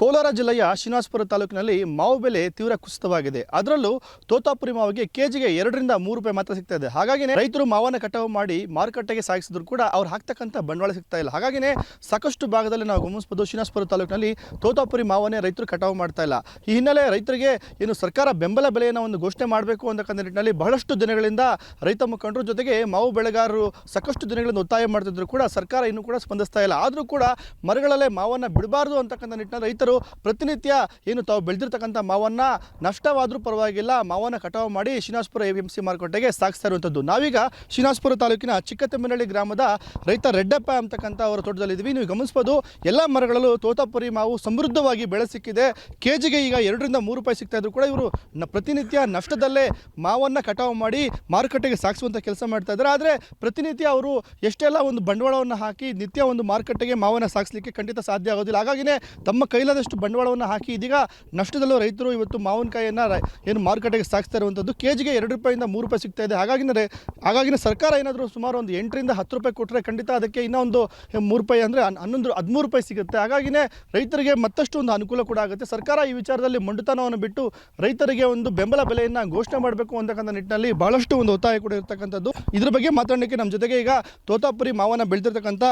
ಕೋಲಾರ ಜಿಲ್ಲೆಯ ಶ್ರೀನಿವಾಸಪುರ ತಾಲೂಕಿನಲ್ಲಿ ಮಾವು ಬೆಲೆ ತೀವ್ರ ಕುಸಿತವಾಗಿದೆ. ಅದರಲ್ಲೂ ತೋತಾಪುರಿ ಮಾವಿಗೆ ಕೆಜಿಗೆ ಎರಡರಿಂದ ಮೂರು ರೂಪಾಯಿ ಮಾತ್ರ ಸಿಗ್ತಾ ಇದೆ ಹಾಗಾಗಿನೇ ರೈತರು ಮಾವನ್ನು ಕಟಾವು ಮಾಡಿ ಮಾರುಕಟ್ಟೆಗೆ ಸಾಗಿಸಿದ್ರು ಕೂಡ ಅವ್ರು ಹಾಕ್ತಕ್ಕಂಥ ಬಂಡವಾಳ ಸಿಗ್ತಾ ಇಲ್ಲ. ಹಾಗಾಗಿನೇ ಸಾಕಷ್ಟು ಭಾಗದಲ್ಲಿ ನಾವು ಗಮನಿಸಬಹುದು ಶ್ರೀನಿವಾಸಪುರ ತಾಲೂಕಿನಲ್ಲಿ ತೋತಾಪುರಿ ಮಾವನ್ನೇ ರೈತರು ಕಟಾವು ಮಾಡ್ತಾ ಇಲ್ಲ. ಈ ಹಿನ್ನೆಲೆ ರೈತರಿಗೆ ಏನು ಸರ್ಕಾರ ಬೆಂಬಲ ಬೆಲೆಯನ್ನು ಒಂದು ಘೋಷಣೆ ಮಾಡಬೇಕು ಅಂತಕ್ಕಂಥ ನಿಟ್ಟಿನಲ್ಲಿ ಬಹಳಷ್ಟು ದಿನಗಳಿಂದ ರೈತ ಮುಖಂಡರು ಜೊತೆಗೆ ಮಾವು ಬೆಳೆಗಾರರು ಸಾಕಷ್ಟು ದಿನಗಳಿಂದ ಒತ್ತಾಯ ಮಾಡ್ತಿದ್ರು ಕೂಡ ಸರ್ಕಾರ ಇನ್ನೂ ಕೂಡ ಸ್ಪಂದಿಸ್ತಾ ಇಲ್ಲ. ಆದರೂ ಕೂಡ ಮರಗಳಲ್ಲೇ ಮಾವನ್ನು ಬಿಡಬಾರ್ದು ಅಂತಕ್ಕಂಥ ನಿಟ್ಟಿನಲ್ಲಿ ರೈತರು ಪ್ರತಿನಿತ್ಯ ಏನು ತಾವು ಬೆಳೆದಿರ್ತಕ್ಕಂಥ ಮಾವನ್ನು ನಷ್ಟವಾದರೂ ಪರವಾಗಿಲ್ಲ, ಮಾವನ್ನು ಕಟಾವು ಮಾಡಿ ಶ್ರೀನಿವಾಸಪುರ ಎ ಸಿ ಮಾರುಕಟ್ಟೆಗೆ ಸಾಗಿಸ್ತಾ ಇರುವಂಥದ್ದು. ನಾವೀಗ ಶ್ರೀನಿವಾಸಪುರ ತಾಲೂಕಿನ ಚಿಕ್ಕತೆಮ್ಮನಹಳ್ಳಿ ಗ್ರಾಮದ ರೈತ ರೆಡ್ಡಪ್ಪ ಅಂತಕ್ಕಂಥ ಅವರ ತೋಟದಲ್ಲಿದ್ದೀವಿ ನೀವು ಗಮನಿಸ್ಬೋದು, ಎಲ್ಲ ಮರಗಳಲ್ಲೂ ತೋತಾಪುರಿ ಮಾವು ಸಮೃದ್ಧವಾಗಿ ಬೆಳೆ ಸಿಕ್ಕಿದೆ. ಕೆ ಜಿಗೆ ಈಗ ಎರಡರಿಂದ ಮೂರು ರೂಪಾಯಿ ಸಿಗ್ತಾ ಇದ್ರು ಕೂಡ ಇವರು ಪ್ರತಿನಿತ್ಯ ನಷ್ಟದಲ್ಲೇ ಮಾವನ್ನು ಕಟಾವು ಮಾಡಿ ಮಾರುಕಟ್ಟೆಗೆ ಸಾಗಿಸುವಂಥ ಕೆಲಸ ಮಾಡ್ತಾ ಇದ್ದಾರೆ. ಆದರೆ ಪ್ರತಿನಿತ್ಯ ಅವರು ಎಷ್ಟೆಲ್ಲ ಒಂದು ಬಂಡವಾಳವನ್ನು ಹಾಕಿ ನಿತ್ಯ ಒಂದು ಮಾರುಕಟ್ಟೆಗೆ ಮಾವನ್ನು ಸಾಗಿಸಲಿಕ್ಕೆ ಖಂಡಿತ ಸಾಧ್ಯ ಆಗೋದಿಲ್ಲ. ಹಾಗಾಗಿನೇ ತಮ್ಮ ಕೈಲಾದಷ್ಟು ಬಂಡವಾಳವನ್ನು ಹಾಕಿ ಇದೀಗ ನಷ್ಟದಲ್ಲೂ ರೈತರು ಇವತ್ತು ಮಾವಿನಕಾಯಿಯನ್ನು ಏನು ಮಾರುಕಟ್ಟೆಗೆ ಸಾಗಿಸ್ತಾ ಇರುವಂಥದ್ದು. ಕೆ ಜಿಗೆ ಎರಡು ರೂಪಾಯಿಂದ ಮೂರು ರೂಪಾಯಿ ಸಿಗ್ತಾ ಇದೆ. ಹಾಗಾಗಿನೇ ಹಾಗಾಗಿನ ಸರ್ಕಾರ ಏನಾದರೂ ಸುಮಾರು ಒಂದು ಎಂಟರಿಂದ ಹತ್ತು ರೂಪಾಯಿ ಕೊಟ್ಟರೆ ಖಂಡಿತ ಅದಕ್ಕೆ ಇನ್ನೊಂದು ಮೂರು ರೂಪಾಯಿ ಅಂದರೆ ಹನ್ನೊಂದು, ಹದಿಮೂರು ರೂಪಾಯಿ ಸಿಗುತ್ತೆ. ಹಾಗಾಗಿನೇ ರೈತರಿಗೆ ಮತ್ತಷ್ಟು ಒಂದು ಅನುಕೂಲ ಕೂಡ ಆಗುತ್ತೆ. ಸರ್ಕಾರ ಈ ವಿಚಾರದಲ್ಲಿ ಮೊಂಡುತನವನ್ನು ಬಿಟ್ಟು ರೈತರಿಗೆ ಒಂದು ಬೆಂಬಲ ಬೆಲೆಯನ್ನು ಘೋಷಣೆ ಮಾಡಬೇಕು ಅಂತಕ್ಕಂಥ ನಿಟ್ಟಿನಲ್ಲಿ ಬಹಳಷ್ಟು ಒಂದು ಒತ್ತಾಯ ಕೂಡ ಇರತಕ್ಕಂಥದ್ದು. ಇದ್ರ ಬಗ್ಗೆ ಮಾತಾಡೋಕ್ಕೆ ನಮ್ಮ ಜೊತೆಗೆ ಈಗ ತೋತಾಪುರಿ ಮಾವನ್ನ ಬೆಳೆದಿರ್ತಕ್ಕಂಥ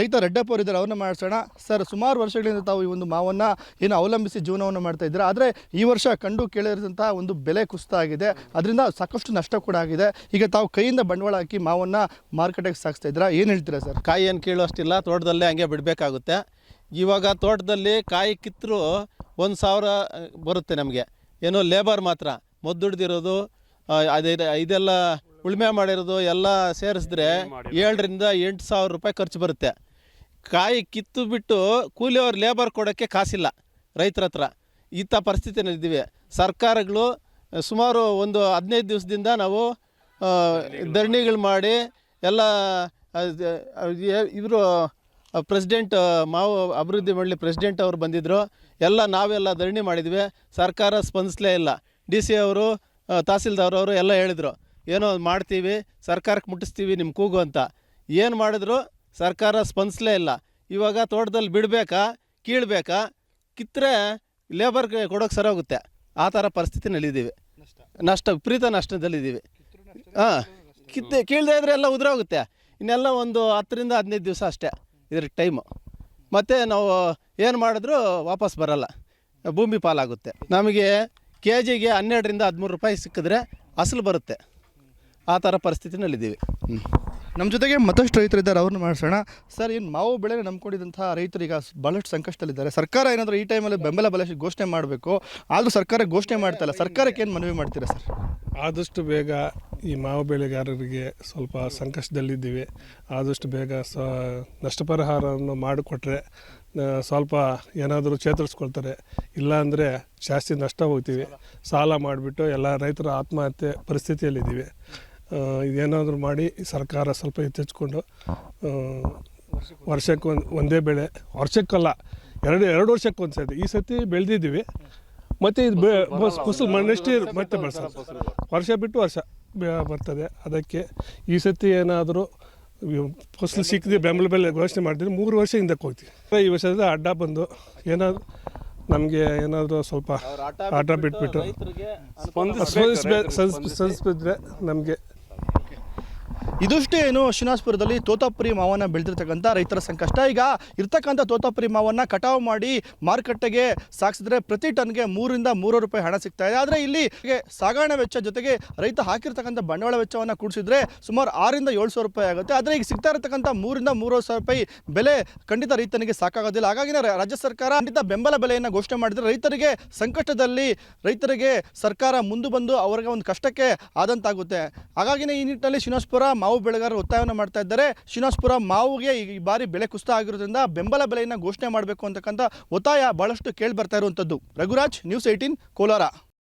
ರೈತ ರೆಡ್ಡಪ್ಪ ಅವರಿದ್ದಾರೆ. ಅವ್ರನ್ನ ಮಾಡಿಸೋಣ ಸರ್, ಸುಮಾರು ವರ್ಷಗಳಿಂದ ತಾವು ಈ ಒಂದು ಮಾವನ್ನ ಏನು ಅವಲಂಬಿಸಿ ಜೀವನವನ್ನು ಮಾಡ್ತಾ ಇದ್ದಾರೆ? ಆದರೆ ಈ ವರ್ಷ ಕಂಡು ಕೇಳಿದಂಥ ಒಂದು ಬೆಲೆ ಕುಸಿತ ಆಗಿದೆ ಅದರಿಂದ ಸಾಕಷ್ಟು ನಷ್ಟ ಕೂಡ ಆಗಿದೆ. ಈಗ ತಾವು ಕೈಯಿಂದ ಬಂಡವಾಳ ಹಾಕಿ ಮಾವನ್ನು ಮಾರ್ಕೆಟಿಗೆ ಸಾಗಿಸ್ತಾ ಇದ್ದೀರಾ? ಏನು ಹೇಳ್ತೀರಾ ಸರ್? ಕಾಯಿ ಏನು ಕೇಳುವಷ್ಟಿಲ್ಲ ತೋಟದಲ್ಲೇ ಹಂಗೆ ಬಿಡಬೇಕಾಗುತ್ತೆ. ಇವಾಗ ತೋಟದಲ್ಲಿ ಕಾಯಿ ಕಿತ್ತರೂ ಒಂದು ಸಾವಿರ ಬರುತ್ತೆ ನಮಗೆ. ಏನೋ ಲೇಬರ್ ಮಾತ್ರ. ಮದ್ದುಡ್ದಿರೋದು ಅದೇ ಇದೆಲ್ಲ ಉಳುಮೆ ಮಾಡಿರೋದು ಎಲ್ಲ ಸೇರಿಸಿದ್ರೆ ಏಳರಿಂದ ಎಂಟು ಸಾವಿರ ರೂಪಾಯಿ ಖರ್ಚು ಬರುತ್ತೆ. ಕಾಯಿ ಕಿತ್ತು ಬಿಟ್ಟು ಕೂಲಿಯವ್ರು ಲೇಬರ್ ಕೊಡೋಕ್ಕೆ ಕಾಸಿಲ್ಲ ರೈತರ ಹತ್ರ. ಇಂಥ ಪರಿಸ್ಥಿತಿಯಲ್ಲಿದ್ದೀವಿ. ಸರ್ಕಾರಗಳು ಸುಮಾರು ಒಂದು ಹದಿನೈದು ದಿವಸದಿಂದ ನಾವು ಧರಣಿಗಳು ಮಾಡಿ. ಎಲ್ಲ ಇವರು ಪ್ರೆಸಿಡೆಂಟ್ ಮಾವು ಅಭಿವೃದ್ಧಿ ಮಾಡಲಿ ಪ್ರೆಸಿಡೆಂಟ್ ಅವರು ಬಂದಿದ್ದರು ಎಲ್ಲ ನಾವೆಲ್ಲ ಧರಣಿ ಮಾಡಿದ್ವಿ. ಸರ್ಕಾರ ಸ್ಪಂದಿಸಲೇ ಇಲ್ಲ. ಡಿ ಸಿ ಅವರು ತಹಸೀಲ್ದಾರ್ ಅವರು ಎಲ್ಲ ಹೇಳಿದರು. ಏನೋ ಮಾಡ್ತೀವಿ ಸರ್ಕಾರಕ್ಕೆ ಮುಟ್ಟಿಸ್ತೀವಿ ನಿಮ್ಮ ಕೂಗು ಅಂತ. ಏನು ಮಾಡಿದ್ರು ಸರ್ಕಾರ ಸ್ಪಂದಿಸಲೇ ಇಲ್ಲ. ಇವಾಗ ತೋಟದಲ್ಲಿ ಬಿಡಬೇಕಾ ಕೀಳಬೇಕಾ? ಕಿತ್ತರೆ ಲೇಬರ್ಗೆ ಕೊಡೋಕೆ ಸರಿ ಹೋಗುತ್ತೆ ಆ ಥರ ಪರಿಸ್ಥಿತಿನಲ್ಲಿದ್ದೀವಿ ನಷ್ಟ. ವಿಪರೀತ ನಷ್ಟದಲ್ಲಿದ್ದೀವಿ. ಹಾಂ ಕಿತ್ತೆ ಕೀಳದೆ ಇದ್ರೆ ಎಲ್ಲ ಉದುರೋಗುತ್ತೆ. ಇನ್ನೆಲ್ಲ ಒಂದು ಹತ್ತರಿಂದ ಹದಿನೈದು ದಿವಸ ಅಷ್ಟೇ ಇದ್ರ ಟೈಮು ಮತ್ತು ನಾವು ಏನು ಮಾಡಿದ್ರೂ ವಾಪಸ್ ಬರಲ್ಲ. ಭೂಮಿ ಪಾಲಾಗುತ್ತೆ. ನಮಗೆ ಕೆ ಜಿಗೆ ಹನ್ನೆರಡರಿಂದ ಹದಿಮೂರು ರೂಪಾಯಿ ಸಿಕ್ಕಿದ್ರೆ ಅಸಲು ಬರುತ್ತೆ. ಆ ಥರ ಪರಿಸ್ಥಿತಿನಲ್ಲಿದ್ದೀವಿ ಹ್ಞೂ ನಮ್ಮ ಜೊತೆಗೆ ಮತ್ತಷ್ಟು ರೈತರು ಇದ್ದಾರೆ, ಅವ್ರನ್ನ ಮಾಡಿಸೋಣ ಸರ್, ಏನು ಮಾವು ಬೆಳೆ ನಂಬ್ಕೊಂಡಿದ್ದಂಥ ರೈತರು ಈಗ ಭಾಳಷ್ಟು ಸಂಕಷ್ಟದಲ್ಲಿದ್ದಾರೆ. ಸರ್ಕಾರ ಏನಾದರೂ ಈ ಟೈಮಲ್ಲಿ ಬೆಂಬಲ ಬೆಲೆ ಘೋಷಣೆ ಮಾಡಬೇಕು, ಆದರೂ ಸರ್ಕಾರ ಘೋಷಣೆ ಮಾಡ್ತಾ ಇಲ್ಲ. ಸರ್ಕಾರಕ್ಕೆ ಏನು ಮನವಿ ಮಾಡ್ತೀರಾ ಸರ್? ಆದಷ್ಟು ಬೇಗ ಈ ಮಾವು ಬೆಳೆಗಾರರಿಗೆ ಸ್ವಲ್ಪ ಸಂಕಷ್ಟದಲ್ಲಿದ್ದೀವಿ. ಆದಷ್ಟು ಬೇಗ ಸ ನಷ್ಟಪರಿಹಾರವನ್ನು ಮಾಡಿಕೊಟ್ರೆ ಸ್ವಲ್ಪ ಏನಾದರೂ ಚೇತರಿಸ್ಕೊಳ್ತಾರೆ. ಇಲ್ಲ ಜಾಸ್ತಿ ನಷ್ಟ ಹೋಗ್ತೀವಿ. ಸಾಲ ಮಾಡಿಬಿಟ್ಟು ಎಲ್ಲ ರೈತರ ಆತ್ಮಹತ್ಯೆ ಪರಿಸ್ಥಿತಿಯಲ್ಲಿದ್ದೀವಿ. ಇದೇನಾದರೂ ಮಾಡಿ ಸರ್ಕಾರ ಸ್ವಲ್ಪ ಎತ್ತೆಚ್ಕೊಂಡು ವರ್ಷಕ್ಕೆ ಒಂದು ಒಂದೇ ಬೆಳೆ ವರ್ಷಕ್ಕಲ್ಲ ಎರಡು ಎರಡು ವರ್ಷಕ್ಕೆ ಒಂದು ಸತಿ ಈ ಸತಿ ಬೆಳೆದಿದ್ದೀವಿ. ಮತ್ತು ಇದು ಬೆ ಬಸ್- ಫಸಲು ನೆಕ್ಸ್ಟ್ ಇಯರ್ ಮತ್ತೆ ಬೆಳೆಸೋದು. ವರ್ಷ ಬಿಟ್ಟು ವರ್ಷ ಬೆ- ಬರ್ತದೆ. ಅದಕ್ಕೆ ಈ ಸತಿ ಏನಾದರೂ ಫಸಲು ಸಿಕ್ಕಿದೆ ಬೆಂಬಲ ಬೆಲೆ ಘೋಷಣೆ ಮಾಡಿದ್ರೆ ಮೂರು ವರ್ಷ ಹಿಂದಕ್ಕೆ ಹೋಗ್ತೀವಿ. ಈ ವರ್ಷದ ಅಡ್ಡ ಬಂದು ಏನಾದರೂ ನಮಗೆ ಏನಾದರೂ ಸ್ವಲ್ಪ ಆಟ ಬಿಟ್ಬಿಟ್ಟು ಸ್ಪಂದಿಸಿದ್ರೆ ನಮಗೆ ಇದಿಷ್ಟು ಏನು ಶ್ರೀನಿವಾಸಪುರದಲ್ಲಿ ತೋತಾಪುರಿ ಮಾವನ್ನ ಬೆಳೆದಿರ್ತಕ್ಕಂಥ ರೈತರ ಸಂಕಷ್ಟ. ಈಗ ಇರ್ತಕ್ಕಂಥ ತೋತಾಪುರಿ ಮಾವನ್ನ ಕಟಾವು ಮಾಡಿ ಮಾರುಕಟ್ಟೆಗೆ ಸಾಗಿಸಿದ್ರೆ ಪ್ರತಿ ಟನ್ಗೆ ಮೂರಿಂದ ಮೂರು ರೂಪಾಯಿ ಹಣ ಸಿಗ್ತಾ ಇದೆ. ಆದರೆ ಇಲ್ಲಿ ಸಾಗಾಣೆ ವೆಚ್ಚ ಜೊತೆಗೆ ರೈತ ಹಾಕಿರ್ತಕ್ಕಂಥ ಬಂಡವಾಳ ವೆಚ್ಚವನ್ನು ಕೂಡಿಸಿದ್ರೆ ಸುಮಾರು ಆರಿಂದ ಏಳು ಸಾವಿರ ರೂಪಾಯಿ ಆಗುತ್ತೆ. ಆದರೆ ಈಗ ಸಿಗ್ತಾ ಇರತಕ್ಕಂಥ ಮೂರಿಂದ ಮೂರು ಸಾವಿರ ರೂಪಾಯಿ ಬೆಲೆ ಖಂಡಿತ ರೈತನಿಗೆ ಸಾಕಾಗೋದಿಲ್ಲ. ಹಾಗಾಗಿ ರಾಜ್ಯ ಸರ್ಕಾರ ಖಂಡಿತ ಬೆಂಬಲ ಬೆಲೆಯನ್ನು ಘೋಷಣೆ ಮಾಡಿದ್ರೆ ರೈತರಿಗೆ ಸಂಕಷ್ಟದಲ್ಲಿ ರೈತರಿಗೆ ಸರ್ಕಾರ ಮುಂದೆ ಬಂದು ಅವರಿಗೆ ಒಂದು ಕಷ್ಟಕ್ಕೆ ಆದಂತಾಗುತ್ತೆ. ಹಾಗಾಗಿನೇ ಈ ನಿಟ್ಟಿನಲ್ಲಿ ಶ್ರೀನಿವಾಸಪುರ ಮಾವು ಬೆಳೆಗಾರರು ಒತ್ತಾಯವನ್ನು ಮಾಡ್ತಾ ಇದ್ದಾರೆ. ಶ್ರೀನಿವಾಸ್ಪುರ ಮಾವುಗೆ ಈ ಬಾರಿ ಬೆಲೆ ಕುಸಿತ ಆಗಿರೋದ್ರಿಂದ ಬೆಂಬಲ ಬೆಲೆಯನ್ನು ಘೋಷಣೆ ಮಾಡಬೇಕು ಅಂತಕ್ಕಂಥ ಒತ್ತಾಯ ಬಹಳಷ್ಟು ಕೇಳಿ ಬರ್ತಾ ಇರುವಂಥದ್ದು. Raghuraj news eighteen Kolar.